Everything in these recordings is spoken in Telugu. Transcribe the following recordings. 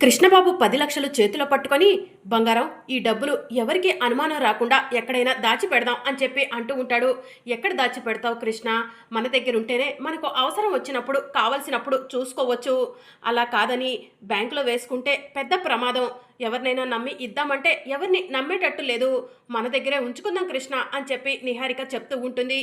కృష్ణబాబు పది లక్షలు చేతిలో పట్టుకొని బంగారం ఈ డబ్బులు ఎవరికి అనుమానం రాకుండా ఎక్కడైనా దాచి పెడదాం అని చెప్పి అంటూ ఉంటాడు. ఎక్కడ దాచి పెడతావు కృష్ణ? మన దగ్గర ఉంటేనే మనకు అవసరం వచ్చినప్పుడు కావలసినప్పుడు చూసుకోవచ్చు. అలా కాదని బ్యాంకులో వేసుకుంటే పెద్ద ప్రమాదం. ఎవరినైనా నమ్మి ఇద్దామంటే ఎవరిని నమ్మేటట్టు లేదు. మన దగ్గరే ఉంచుకుందాం కృష్ణ అని చెప్పి నిహారిక చెప్తూ ఉంటుంది.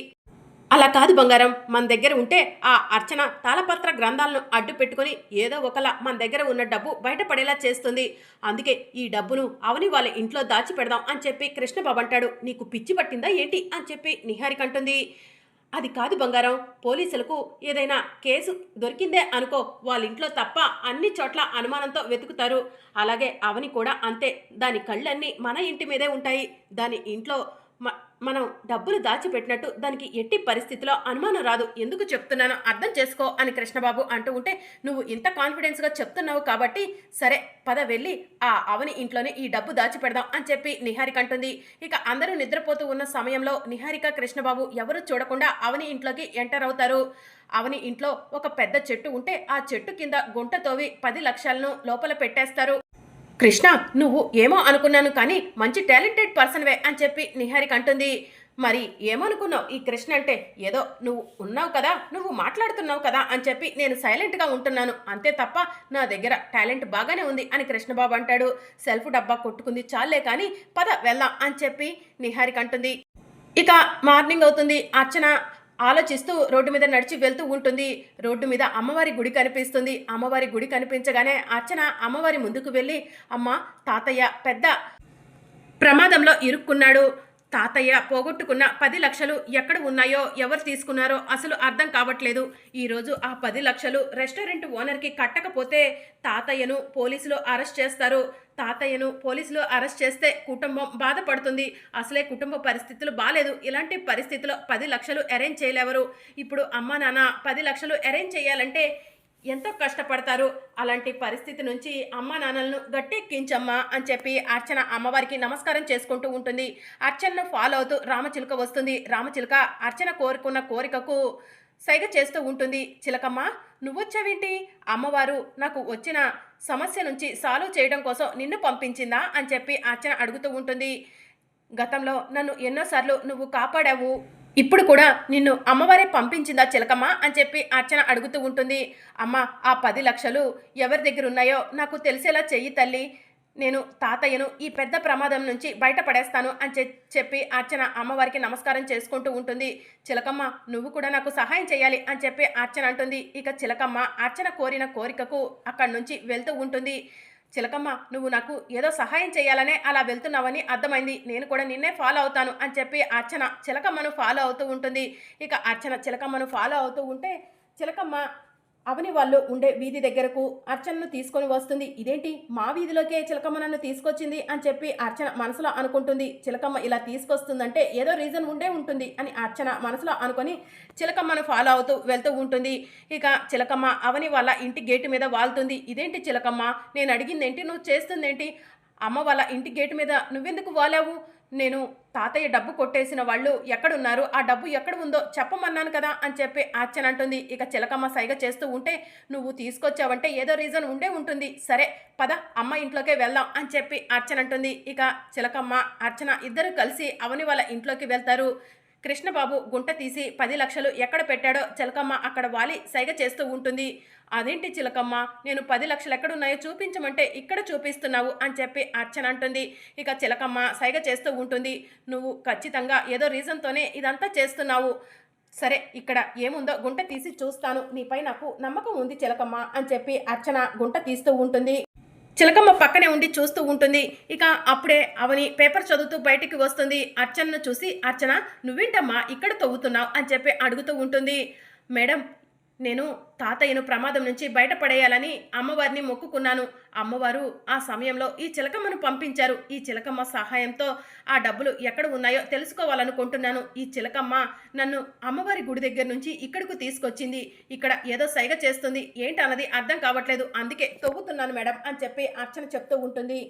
అలా కాదు బంగారం. మన దగ్గర ఉంటే ఆ అర్చన తాళపత్ర గ్రంథాలను అడ్డు పెట్టుకుని ఏదో ఒకలా మన దగ్గర ఉన్న డబ్బు బయటపడేలా చేస్తుంది. అందుకే ఈ డబ్బును అవని వాళ్ళ ఇంట్లో దాచి పెడదాం అని చెప్పి కృష్ణబాబు అంటాడు. నీకు పిచ్చి పట్టిందా ఏంటి అని చెప్పి నిహారిక అంటుంది. అది కాదు బంగారం. పోలీసులకు ఏదైనా కేసు దొరికిందే అనుకో. వాళ్ళ ఇంట్లో తప్ప అన్ని చోట్ల అనుమానంతో వెతుకుతారు. అలాగే అవని కూడా అంతే. దాని కళ్ళన్నీ మన ఇంటి మీదే ఉంటాయి. దాని ఇంట్లో మ- మనం డబ్బులు దాచిపెట్టినట్టు దానికి ఎట్టి పరిస్థితిలో అనుమానం రాదు. ఎందుకు చెప్తున్నానో అర్థం చేసుకో అని కృష్ణబాబు అంటూ ఉంటే నువ్వు ఇంత కాన్ఫిడెన్స్గా చెప్తున్నావు కాబట్టి సరే పద వెళ్ళి ఆ అవని ఇంట్లోనే ఈ డబ్బు దాచిపెడదాం అని చెప్పి నిహారిక అంటుంది. ఇక అందరూ నిద్రపోతూ ఉన్న సమయంలో నిహారిక కృష్ణబాబు ఎవరు చూడకుండా అవని ఇంట్లోకి ఎంటర్ అవుతారు. అవని ఇంట్లో ఒక పెద్ద చెట్టు ఉంటే ఆ చెట్టు కింద గుంట తోవి పది లక్షలను లోపల పెట్టేస్తారు. కృష్ణ నువ్వు ఏమో అనుకున్నాను కానీ మంచి టాలెంటెడ్ పర్సన్వే అని చెప్పి నిహారిక అంటుంది. మరి ఏమనుకున్నావు? ఈ కృష్ణ అంటే ఏదో నువ్వు ఉన్నావు కదా నువ్వు మాట్లాడుతున్నావు కదా అని చెప్పి నేను సైలెంట్గా ఉంటున్నాను. అంతే తప్ప నా దగ్గర టాలెంట్ బాగానే ఉంది అని కృష్ణబాబు అంటాడు. సెల్ఫ్ డబ్బా కొట్టుకుంది చాలే కానీ పద వెళ్దాం అని చెప్పి నిహారిక అంటుంది. ఇక మార్నింగ్ అవుతుంది. అర్చన ఆలోచిస్తూ రోడ్డు మీద నడిచి వెళ్తూ ఉంటుంది. రోడ్డు మీద అమ్మవారి గుడి కనిపిస్తుంది. అమ్మవారి గుడి కనిపించగానే అర్చన అమ్మవారి ముందుకు వెళ్ళి అమ్మ తాతయ్య పెద్ద ప్రమాదంలో ఇరుక్కున్నాడు. తాతయ్య పోగొట్టుకున్న పది లక్షలు ఎక్కడ ఉన్నాయో ఎవరు తీసుకున్నారో అసలు అర్థం కావట్లేదు. ఈరోజు ఆ పది లక్షలు రెస్టారెంట్ ఓనర్కి కట్టకపోతే తాతయ్యను పోలీసులు అరెస్ట్ చేస్తారు. తాతయ్యను పోలీసులు అరెస్ట్ చేస్తే కుటుంబం బాధపడుతుంది. అసలే కుటుంబ పరిస్థితులు బాగాలేదు ఇలాంటి పరిస్థితిలో పది లక్షలు అరేంజ్ చేయలేవరు. ఇప్పుడు అమ్మ నాన్న పది లక్షలు అరేంజ్ చేయాలంటే ఎంతో కష్టపడతారు. అలాంటి పరిస్థితి నుంచి అమ్మ నాన్నలను గట్టెక్కించమ్మా అని చెప్పి అర్చన అమ్మవారికి నమస్కారం చేసుకుంటూ ఉంటుంది. అర్చనను ఫాలో అవుతూ రామచిలుక వస్తుంది. రామచిలుక అర్చన కోరుకున్న కోరికకు సైగ చేస్తూ ఉంటుంది. చిలకమ్మ నువ్వొచ్చావేంటి? అమ్మవారు నాకు వచ్చిన సమస్య నుంచి సాల్వ్ చేయడం కోసం నిన్ను పంపించిందా? అని చెప్పి అర్చన అడుగుతూ ఉంటుంది. గతంలో నన్ను ఎన్నోసార్లు నువ్వు కాపాడావు. ఇప్పుడు కూడా నిన్ను అమ్మవారే పంపించిందా చిలకమ్మ? అని చెప్పి అర్చన అడుగుతూ ఉంటుంది. అమ్మ ఆ పది లక్షలు ఎవరి దగ్గర ఉన్నాయో నాకు తెలిసేలా చెయ్యి తల్లి. నేను తాతయ్యను ఈ పెద్ద ప్రమాదం నుంచి బయటపడేస్తాను అని చెప్పి అర్చన అమ్మవారికి నమస్కారం చేసుకుంటూ ఉంటుంది. చిలకమ్మ నువ్వు కూడా నాకు సహాయం చేయాలి అని చెప్పి అర్చన అంటుంది. ఇక చిలకమ్మ అర్చన కోరిన కోరికకు అక్కడి నుంచి వెళ్తూ ఉంటుంది. చిలకమ్మ నువ్వు నాకు ఏదో సహాయం చేయాలనే అలా వెళ్తున్నావని అర్థమైంది. నేను కూడా నిన్నే ఫాలో అవుతాను అని చెప్పి అర్చన చిలకమ్మను ఫాలో అవుతూ ఉంటుంది. ఇక అర్చన చిలకమ్మను ఫాలో అవుతూ ఉంటే చిలకమ్మ అవని వాళ్ళు ఉండే వీధి దగ్గరకు అర్చనను తీసుకొని వస్తుంది. ఇదేంటి? మా వీధిలోకే చిలకమ్మ నన్ను తీసుకొచ్చింది అని చెప్పి అర్చన మనసులో అనుకుంటుంది. చిలకమ్మ ఇలా తీసుకొస్తుందంటే ఏదో రీజన్ ఉండే ఉంటుంది అని అర్చన మనసులో అనుకొని చిలకమ్మను ఫాలో అవుతూ వెళ్తూ ఉంటుంది. ఇక చిలకమ్మ అవని వాళ్ళ ఇంటి గేటు మీద వాళ్తుంది. ఇదేంటి చిలకమ్మ? నేను అడిగిందేంటి? నువ్వు చేస్తుందేంటి? అమ్మ వాళ్ళ ఇంటి గేటు మీద నువ్వెందుకు వాలావు? నేను తాతయ్య డబ్బు కొట్టేసిన వాళ్ళు ఎక్కడున్నారు? ఆ డబ్బు ఎక్కడ ఉందో చెప్పమన్నాను కదా అని చెప్పి అర్చన అంటుంది. ఇక చిలకమ్మ సైగ చేస్తూ ఉంటే నువ్వు తీసుకొచ్చావంటే ఏదో రీజన్ ఉండే ఉంటుంది. సరే పద అమ్మ ఇంట్లోకే వెళ్దాం అని చెప్పి అర్చన అంటుంది. ఇక చిలకమ్మ అర్చన ఇద్దరు కలిసి అవని వాళ్ళ ఇంట్లోకి వెళ్తారు. కృష్ణబాబు గుంట తీసి పది లక్షలు ఎక్కడ పెట్టాడో చిలకమ్మ అక్కడ వాలి సైగ చేస్తూ ఉంటుంది. అదేంటి చిలకమ్మ? నేను పది లక్షలు ఎక్కడున్నాయో చూపించమంటే ఇక్కడ చూపిస్తున్నావు అని చెప్పి అర్చన అంటుంది. ఇక చిలకమ్మ సైగ చేస్తూ ఉంటుంది. నువ్వు ఖచ్చితంగా ఏదో రీజన్తోనే ఇదంతా చేస్తున్నావు. సరే ఇక్కడ ఏముందో గుంట తీసి చూస్తాను. నీపై నాకు నమ్మకం ఉంది చిలకమ్మ అని చెప్పి అర్చన గుంట తీస్తూ ఉంటుంది. చిలకమ్మ పక్కనే ఉండి చూస్తూ ఉంటుంది. ఇక అప్పుడే అవని పేపర్ చదువుతూ బయటికి వస్తుంది. అర్చనను చూసి అర్చన నువ్వేంటమ్మా ఇక్కడ తవ్వుతున్నావు? అని చెప్పి అడుగుతూ ఉంటుంది. మేడం నేను తాతయ్యను ప్రమాదం నుంచి బయటపడేయాలని అమ్మవారిని మొక్కుకున్నాను. అమ్మవారు ఆ సమయంలో ఈ చిలకమ్మను పంపించారు. ఈ చిలకమ్మ సహాయంతో ఆ డబ్బులు ఎక్కడ ఉన్నాయో తెలుసుకోవాలనుకుంటున్నాను. ఈ చిలకమ్మ నన్ను అమ్మవారి గుడి దగ్గర నుంచి ఇక్కడకు తీసుకొచ్చింది. ఇక్కడ ఏదో సైగ చేస్తుంది. ఏంటన్నది అర్థం కావట్లేదు. అందుకే తవ్వుతున్నాను మేడం అని చెప్పి అర్చన చెప్తూ ఉంటుంది.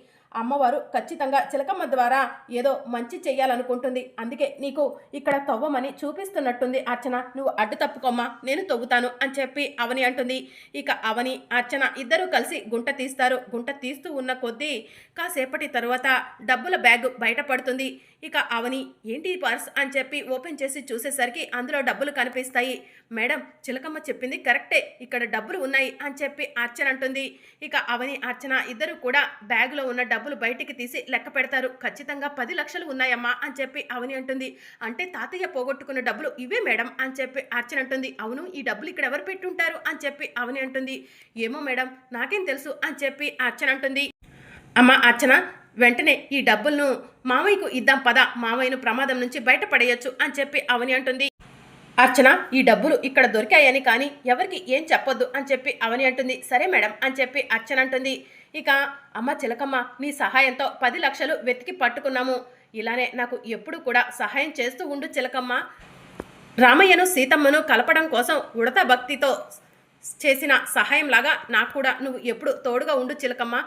అమ్మవారు ఖచ్చితంగా చిలకమ్మ ద్వారా ఏదో మంచి చేయాలనుకుంటుంది అందుకే నీకు ఇక్కడ తవ్వమని చూపిస్తున్నట్టుంది అర్చన. నువ్వు అడ్డు తప్పుకోమ్మా. నేను తవ్వుతాను అని చెప్పి అవని అంటుంది. ఇక అవని అర్చన ఇద్దరూ కలిసి గుంట తీస్తారు. గుంట తీస్తూ ఉన్న కొద్దీ కాసేపటి తరువాత డబ్బుల బ్యాగ్ బయటపడుతుంది. ఇక అవని ఏంటి పర్స్? అని చెప్పి ఓపెన్ చేసి చూసేసరికి అందులో డబ్బులు కనిపిస్తాయి. మేడం చిలకమ్మ చెప్పింది కరెక్టే. ఇక్కడ డబ్బులు ఉన్నాయి అని చెప్పి అర్చన అంటుంది. ఇక అవని అర్చన ఇద్దరు కూడా బ్యాగులో ఉన్న డబ్బులు బయటికి తీసి లెక్క పెడతారు. ఖచ్చితంగా పది లక్షలు ఉన్నాయమ్మా అని చెప్పి అవని అంటుంది. అంటే తాతయ్య పోగొట్టుకున్న డబ్బులు ఇవే మేడం అని చెప్పి అర్చన అంటుంది. అవును ఈ డబ్బులు ఇక్కడ ఎవరు పెట్టుంటారు? అని చెప్పి అవని అంటుంది. ఏమో మేడం నాకేం తెలుసు అని చెప్పి అర్చన అంటుంది. అమ్మ అర్చన వెంటనే ఈ డబ్బులను మామయ్యకు ఇద్దాం పద మామయ్యను ప్రమాదం నుంచి బయటపడేయొచ్చు అని చెప్పి అవని అంటుంది. అర్చన ఈ డబ్బులు ఇక్కడ దొరికాయని కానీ ఎవరికి ఏం చెప్పొద్దు అని చెప్పి అవని అంటుంది. సరే మేడం అని చెప్పి అర్చన అంటుంది. ఇక అమ్మ చిలకమ్మ నీ సహాయంతో పది లక్షలు వెతికి పట్టుకున్నాము. ఇలానే నాకు ఎప్పుడు కూడా సహాయం చేస్తూ ఉండు చిలకమ్మ. రామయ్యను సీతమ్మను కలపడం కోసం ఉడత భక్తితో చేసిన సహాయంలాగా నాకు కూడా నువ్వు ఎప్పుడు తోడుగా ఉండు చిలకమ్మ.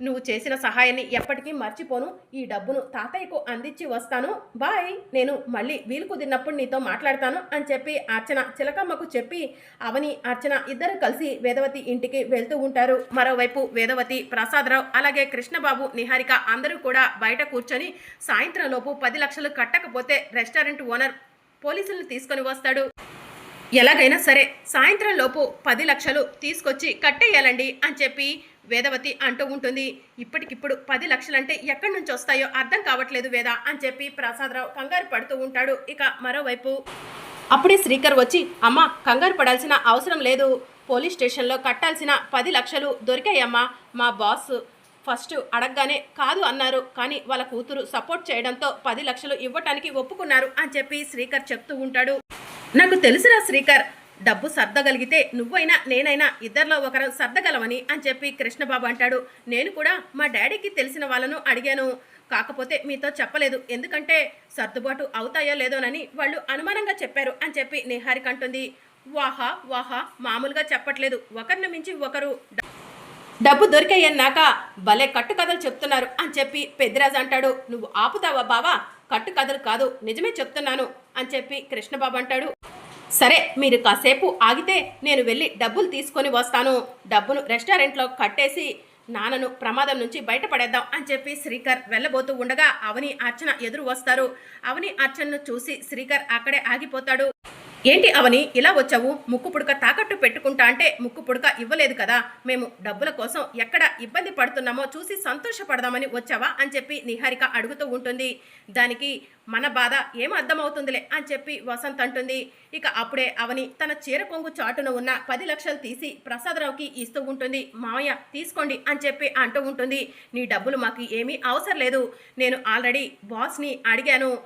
నువ్వు చేసిన సహాయాన్ని ఎప్పటికీ మర్చిపోను. ఈ డబ్బును తాతయ్యకు అందించి వస్తాను. బాయ్. నేను మళ్ళీ వీలు కుదిరినప్పుడు నీతో మాట్లాడతాను అని చెప్పి అర్చన చిలకమ్మకు చెప్పి అవని అర్చన ఇద్దరు కలిసి వేదవతి ఇంటికి వెళ్తూ ఉంటారు. మరోవైపు వేదవతి ప్రసాదరావు అలాగే కృష్ణబాబు నిహారిక అందరూ కూడా బయట కూర్చొని సాయంత్రం లోపు పది లక్షలు కట్టకపోతే రెస్టారెంట్ ఓనర్ పోలీసులను తీసుకొని వస్తాడు. ఎలాగైనా సరే సాయంత్రం లోపు పది లక్షలు తీసుకొచ్చి కట్టేయాలండి అని చెప్పి వేదవతి అంటూ ఉంటుంది. ఇప్పటికిప్పుడు పది లక్షలంటే ఎక్కడి నుంచి వస్తాయో అర్థం కావట్లేదు వేద అని చెప్పి ప్రసాదరావు కంగారు పడుతూ ఉంటాడు. ఇక మరోవైపు అప్పుడే శ్రీకర్ వచ్చి అమ్మ కంగారు పడాల్సిన అవసరం లేదు. పోలీస్ స్టేషన్లో కట్టాల్సిన పది లక్షలు దొరికాయమ్మా. మా బాస్ ఫస్ట్ అడగగానే కాదు అన్నారు. కానీ వాళ్ళ కూతురు సపోర్ట్ చేయడంతో పది లక్షలు ఇవ్వటానికి ఒప్పుకున్నారు అని చెప్పి శ్రీకర్ చెప్తూ ఉంటాడు. నాకు తెలుసురా శ్రీకర్. డబ్బు సర్దగలిగితే నువ్వైనా నేనైనా ఇద్దరిలో ఒకరు సర్దగలవని అని చెప్పి కృష్ణబాబు అంటాడు. నేను కూడా మా డాడీకి తెలిసిన వాళ్ళను అడిగాను. కాకపోతే మీతో చెప్పలేదు. ఎందుకంటే సర్దుబాటు అవుతాయో లేదోనని వాళ్ళు అనుమానంగా చెప్పారు అని చెప్పి నిహారిక అంటుంది. వాహా వాహా మామూలుగా చెప్పట్లేదు. ఒకరిని మించి ఒకరు డబ్బు దొరికాయన్నాక భలే కట్టు కథలు చెప్తున్నారు అని చెప్పి పెద్దిరాజు అంటాడు. నువ్వు ఆపుతావా బావా? కట్టు కథలు కాదు నిజమే చెప్తున్నాను అని చెప్పి కృష్ణబాబు అంటాడు. సరే మీరు కాసేపు ఆగితే నేను వెళ్ళి డబ్బులు తీసుకొని వస్తాను. డబ్బును రెస్టారెంట్లో కట్టేసి నాన్నను ప్రమాదం నుంచి బయటపడేద్దాం అని చెప్పి శ్రీకర్ వెళ్ళబోతూ ఉండగా అవని అర్చన ఎదురు వస్తారు. అవని అర్చనను చూసి శ్రీకర్ అక్కడే ఆగిపోతాడు. ఏంటి అవని? ఇలా వచ్చావు? ముక్కు పుడక తాకట్టు పెట్టుకుంటా అంటే ముక్కు పుడక ఇవ్వలేదు కదా? మేము డబ్బుల కోసం ఎక్కడ ఇబ్బంది పడుతున్నామో చూసి సంతోషపడదామని వచ్చావా? అని చెప్పి నిహారిక అడుగుతూ ఉంటుంది. దానికి మన బాధ ఏం అర్థమవుతుందిలే అని చెప్పి వసంత్ అంటుంది. ఇక అప్పుడే అవని తన చీర కొంగు చాటున ఉన్న పది లక్షలు తీసి ప్రసాదరావుకి ఇస్తూ ఉంటుంది. మామయ్య తీసుకోండి అని చెప్పి అంటూ ఉంటుంది. నీ డబ్బులు మాకు ఏమీ అవసరం లేదు. నేను ఆల్రెడీ బాస్ని అడిగాను.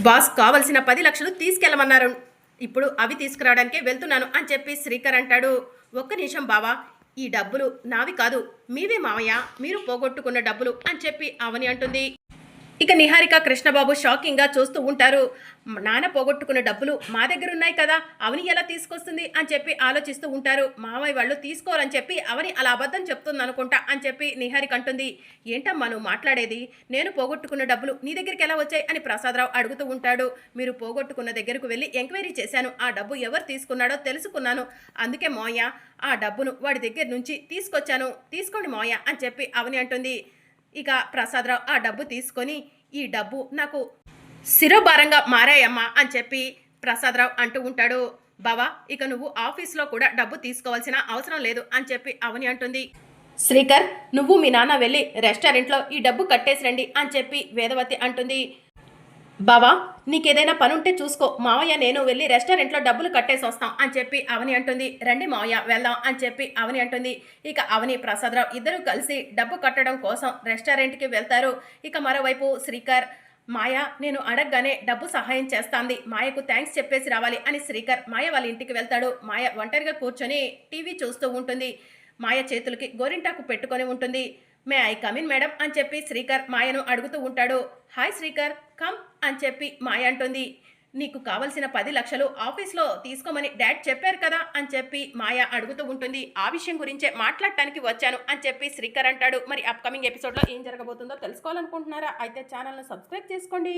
బాస్ కావలసిన పది లక్షలు తీసుకెళ్ళమన్నారు. ఇప్పుడు అవి తీసుకురావడానికే వెళ్తున్నాను అని చెప్పి శ్రీకర్ అంటాడు. ఒక్క నిమిషం బావా ఈ డబ్బులు నావి కాదు. మీవే మావయ్య మీరు పోగొట్టుకున్న డబ్బులు అని చెప్పి అవని అంటుంది. ఇక నిహారిక కృష్ణబాబు షాకింగ్గా చూస్తూ ఉంటారు. నాన్న పోగొట్టుకున్న డబ్బులు మా దగ్గర ఉన్నాయి కదా అవని ఎలా తీసుకొస్తుంది అని చెప్పి ఆలోచిస్తూ ఉంటారు. మామయ్య వాళ్ళు తీసుకోరని చెప్పి అవని అలా అబద్ధం చెప్తుంది అనుకుంటా అని చెప్పి నిహారిక అంటుంది. ఏంటమ్మా నువ్వు మాట్లాడేది? నేను పోగొట్టుకున్న డబ్బులు నీ దగ్గరికి ఎలా వచ్చాయి? అని ప్రసాదరావు అడుగుతూ ఉంటాడు. మీరు పోగొట్టుకున్న దగ్గరకు వెళ్ళి ఎంక్వైరీ చేశాను. ఆ డబ్బు ఎవరు తీసుకున్నాడో తెలుసుకున్నాను. అందుకే మోయ ఆ డబ్బును వాడి దగ్గర నుంచి తీసుకొచ్చాను. తీసుకోండి మోయ అని చెప్పి అవని అంటుంది. ఇక ప్రసాదరావు ఆ డబ్బు తీసుకొని ఈ డబ్బు నాకు శిరోభారంగా మారాయమ్మా అని చెప్పి ప్రసాదరావు అంటూ ఉంటాడు. బావా ఇక నువ్వు ఆఫీస్లో కూడా డబ్బు తీసుకోవాల్సిన అవసరం లేదు అని చెప్పి అవని అంటుంది. శ్రీకర్ నువ్వు మీ నాన్న వెళ్ళి రెస్టారెంట్లో ఈ డబ్బు కట్టేసి రండి అని చెప్పి వేదవతి అంటుంది. బావా నీకేదైనా పనుంటే చూసుకో. మావయ్య నేను వెళ్ళి రెస్టారెంట్లో డబ్బులు కట్టేసి వస్తాం అని చెప్పి అవని అంటుంది. రండి మావయ్య వెళ్దాం అని చెప్పి అవని అంటుంది. ఇక అవని ప్రసాదరావు ఇద్దరు కలిసి డబ్బు కట్టడం కోసం రెస్టారెంట్కి వెళ్తారు. ఇక మరోవైపు శ్రీకర్ మాయ నేను అడగగానే డబ్బు సహాయం చేస్తాంది. మాయకు థ్యాంక్స్ చెప్పేసి రావాలి అని శ్రీకర్ మాయ వాళ్ళ ఇంటికి వెళ్తాడు. మాయ ఒంటరిగా కూర్చొని టీవీ చూస్తూ ఉంటుంది. మాయ చేతులకి గోరింటాకు పెట్టుకొని ఉంటుంది. మే ఐ కమిన్ మేడం అని చెప్పి శ్రీకర్ మాయను అడుగుతూ ఉంటాడు. హాయ్ శ్రీకర్ కమ్ అని చెప్పి మాయ అంటుంది. నీకు కావలసిన పది లక్షలు ఆఫీస్లో తీసుకోమని డాడ్ చెప్పారు కదా అని చెప్పి మాయ అడుగుతూ ఉంటుంది. ఆ విషయం గురించే మాట్లాడటానికి వచ్చాను అని చెప్పి శ్రీకర్ అంటాడు. మరి అప్కమింగ్ ఎపిసోడ్లో ఏం జరగబోతుందో తెలుసుకోవాలనుకుంటున్నారా? అయితే ఛానల్ను సబ్స్క్రైబ్ చేసుకోండి.